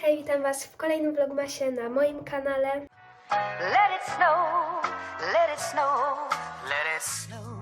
Hej, witam Was w kolejnym vlogmasie na moim kanale. Let it snow, let it snow, let it snow.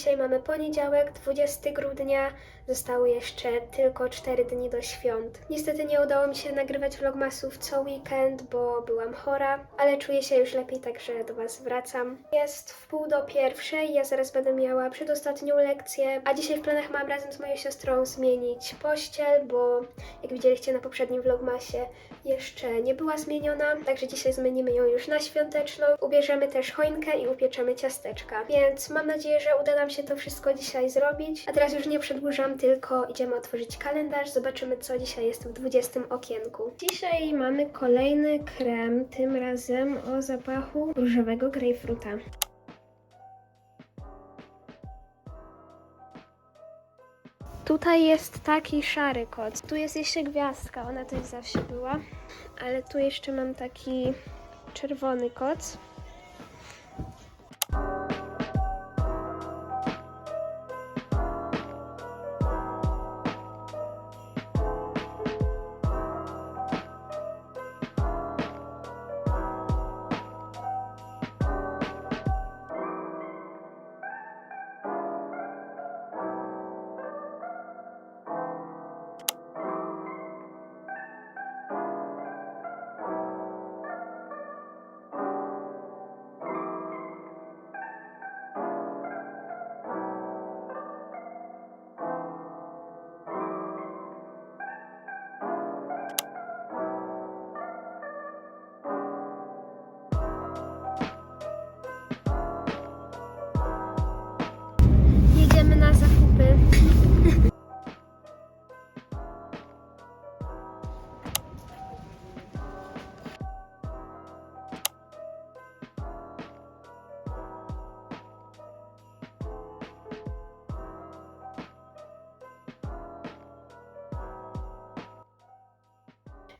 Dzisiaj mamy poniedziałek, 20 grudnia. Zostały jeszcze tylko 4 dni do świąt. Niestety nie udało mi się nagrywać vlogmasów co weekend, bo byłam chora, ale czuję się już lepiej, także do Was wracam. Jest w pół do pierwszej, ja zaraz będę miała przedostatnią lekcję, a dzisiaj w planach mam razem z moją siostrą zmienić pościel, bo jak widzieliście na poprzednim vlogmasie jeszcze nie była zmieniona, także dzisiaj zmienimy ją już na świąteczną. Ubierzemy też choinkę i upieczemy ciasteczka, więc mam nadzieję, że uda nam się to wszystko dzisiaj zrobić. A teraz już nie przedłużam, tylko idziemy otworzyć kalendarz, zobaczymy co dzisiaj jest w 20 okienku. Dzisiaj mamy kolejny krem, tym razem o zapachu różowego grejpfruta. Tutaj jest taki szary koc. Tu jest jeszcze gwiazdka, ona też zawsze była. Ale tu jeszcze mam taki czerwony koc.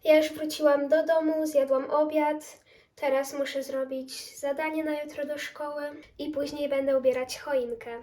Ja już wróciłam do domu, zjadłam obiad. Teraz muszę zrobić zadanie na jutro do szkoły i później będę ubierać choinkę.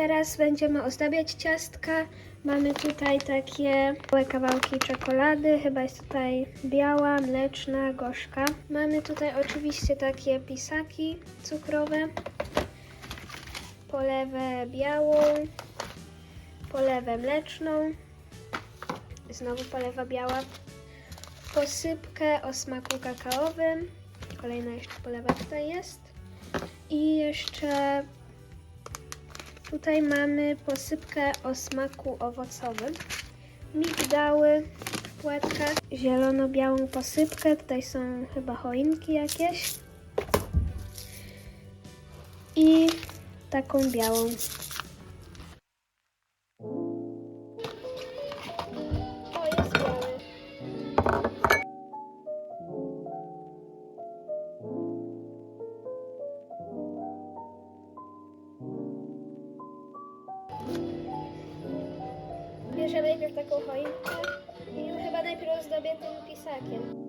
Teraz będziemy ozdabiać ciastka. Mamy tutaj takie małe kawałki czekolady, chyba jest tutaj biała, mleczna, gorzka. Mamy tutaj oczywiście takie pisaki cukrowe, polewę białą, polewę mleczną, znowu polewa biała, posypkę o smaku kakaowym, kolejna jeszcze polewa tutaj jest. I jeszcze Tutaj mamy posypkę o smaku owocowym, migdały w zielono-białą posypkę, tutaj są chyba choinki jakieś. I taką białą. Bierzemy najpierw taką choinkę i chyba najpierw ozdobię tym pisakiem.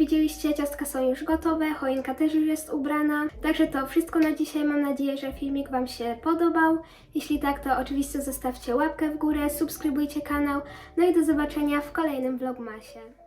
Widzieliście, ciastka są już gotowe, choinka też już jest ubrana. Także to wszystko na dzisiaj. Mam nadzieję, że filmik Wam się podobał. Jeśli tak, to oczywiście zostawcie łapkę w górę, subskrybujcie kanał. No i do zobaczenia w kolejnym vlogmasie.